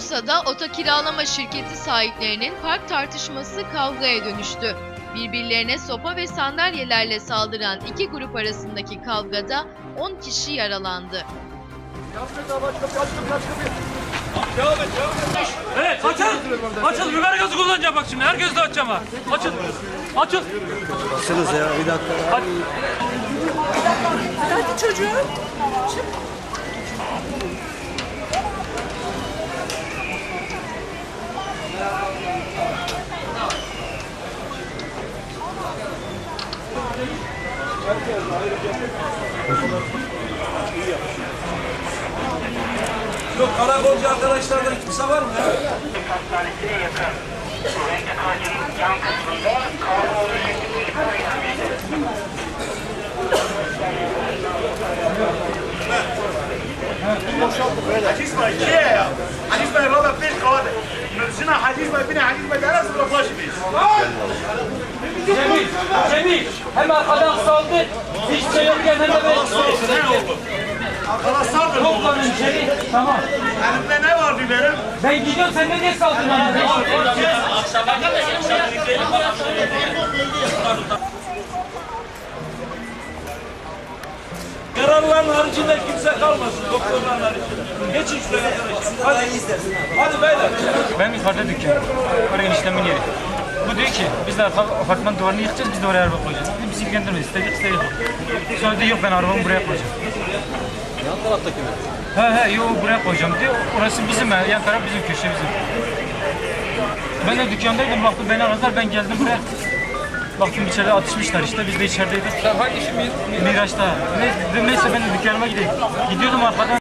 Bursa'da oto kiralama şirketi sahiplerinin park tartışması kavgaya dönüştü. Birbirlerine sopa ve sandalyelerle saldıran iki grup arasındaki kavgada 10 kişi yaralandı. Evet açıl. Açıl biber gazı kullanacağım bak şimdi. Herkes de açacağım ha. Açıl. Açıl. Açınız ya bir dakika. Hadi. Hadi çocuğum. Yok karakolcu arkadaşlardan kimse var mı ya? Hastanesi'ne yakın. Renkli kağıtçının yan kısmında kavga şeklinde ihbar edilmiştir. حديث ما يجي حديث ما يبقى فيش قواعد نرسنا حديث ما بينا حديث ما درس ولا فلاش بيش Cemil. Cemil. hem arkadan saldı, hiç çevirken hem de ben Arkadan saldı. Toplanın içeri, şey, tamam. Elimde ne var biberim? Ben gidiyorum, sen de ne saldın bana? Kararların haricinde kimse kalmasın, doktorların haricinde. Geçin şuraya arkadaşlar. Hadi, hadi beyler. Ben ifade dükkanı. Oraya işlemin yeri. Bu diyor ki biz apartman duvarını yıkacağız, biz de oraya araba koyacağız. Biz bizi ilgilendirmez, istedik istedik. Sonra diyor yok ben arabamı buraya koyacağım. Yan taraftaki mi? He he yok buraya koyacağım diyor. Orası bizim ev, yan taraf bizim köşe bizim. Ben de dükkandaydım baktım beni aradılar ben geldim buraya. Baktım içeride atışmışlar işte biz de içerideydik. Sen hangi işin Miraç'ta. Ne, neyse ben de dükkanıma gideyim. Gidiyordum arkadan